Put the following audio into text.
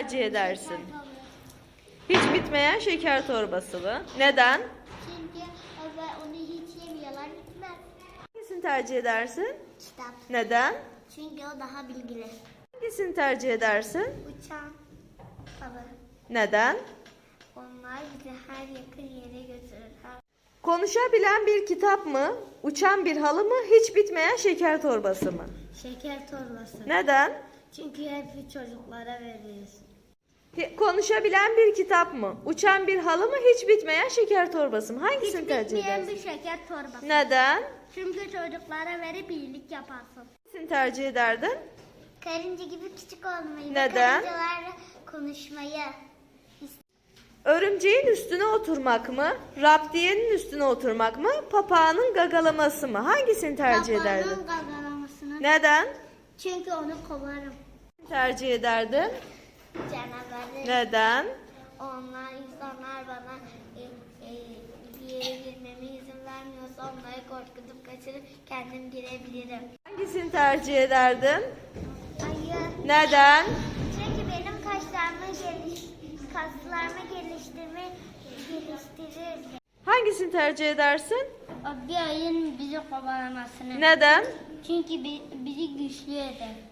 tercih edersin? Hiç bitmeyen şeker torbası mı? Neden? Çünkü onu hiç yemiyorlar bitmez. Hangisini tercih edersin? Kitap. Neden? Çünkü o daha bilgili. Hangisini tercih edersin? Uçan balı. Neden? Onlar bizi her yakın yere götürür. Konuşabilen bir kitap mı? Uçan bir halı mı? Hiç bitmeyen şeker torbası mı? Şeker torbası. Neden? Çünkü hep çocuklara veririz. Konuşabilen bir kitap mı? Uçan bir halı mı? Hiç bitmeyen şeker torbası mı? Hangisini tercih bitmeyen edersin? bir şeker torbası. Neden? Çünkü çocuklara verip iyilik yaparsın. Hangisini tercih ederdin? Karınca gibi küçük olmayı Neden? karıncalarla konuşmayı. Örümceğin üstüne oturmak mı? Raptiyenin üstüne oturmak mı? Papağanın gagalaması mı? Hangisini tercih ederdin? Papağanın gagalamasını. Neden? Çünkü onu kovarım. Tercih ederdin. Canavarı. Neden? Onlar insanlar bana e, e, bir yere girmeme izin vermiyorsa onları korkutup kaçırıp kendim girebilirim. Hangisini tercih ederdin? Hayır. Neden? Çünkü benim kaşlarımı geliş, kaslarımı geliştirme geliştirir. Hangisini tercih edersin? Bir ayın bizi kovalamasını. Neden? Çünkü bizi güçlü eder.